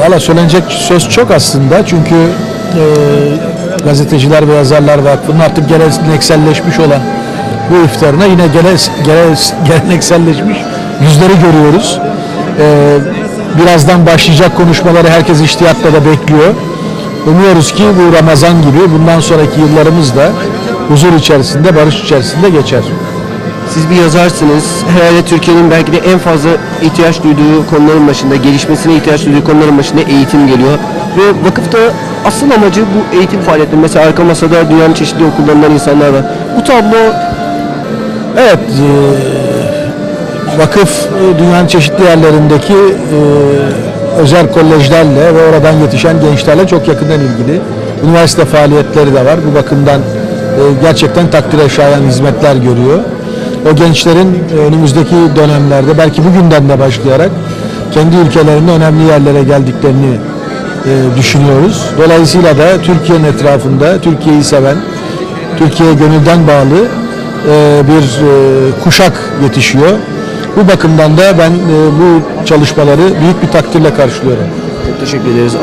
Valla söylenecek söz çok aslında çünkü e, gazeteciler ve yazarlar vakfının artık gelenekselleşmiş olan bu iftarına yine gele, gele, gelenekselleşmiş yüzleri görüyoruz. E, birazdan başlayacak konuşmaları herkes iştiyatla da bekliyor. Umuyoruz ki bu Ramazan gibi bundan sonraki yıllarımız da huzur içerisinde, barış içerisinde geçer. Siz bir yazarsınız. Herhalde Türkiye'nin belki de en fazla ihtiyaç duyduğu konuların başında, gelişmesine ihtiyaç duyduğu konuların başında eğitim geliyor. Ve vakıfta asıl amacı bu eğitim faaliyetleri. Mesela arka masada dünyanın çeşitli okullarından insanlar var. Bu tablo Evet, e, vakıf e, dünyanın çeşitli yerlerindeki e, özel kolejlerle ve oradan yetişen gençlerle çok yakından ilgili. Üniversite faaliyetleri de var. Bu bakımdan e, gerçekten takdire şayan hizmetler görüyor. O gençlerin e, önümüzdeki dönemlerde belki bugünden de başlayarak kendi ülkelerinde önemli yerlere geldiklerini e, düşünüyoruz. Dolayısıyla da Türkiye'nin etrafında Türkiye'yi seven, Türkiye'ye gönülden bağlı e, bir e, kuşak yetişiyor. Bu bakımdan da ben e, bu çalışmaları büyük bir takdirle karşılıyorum. çok teşekkür ederiz.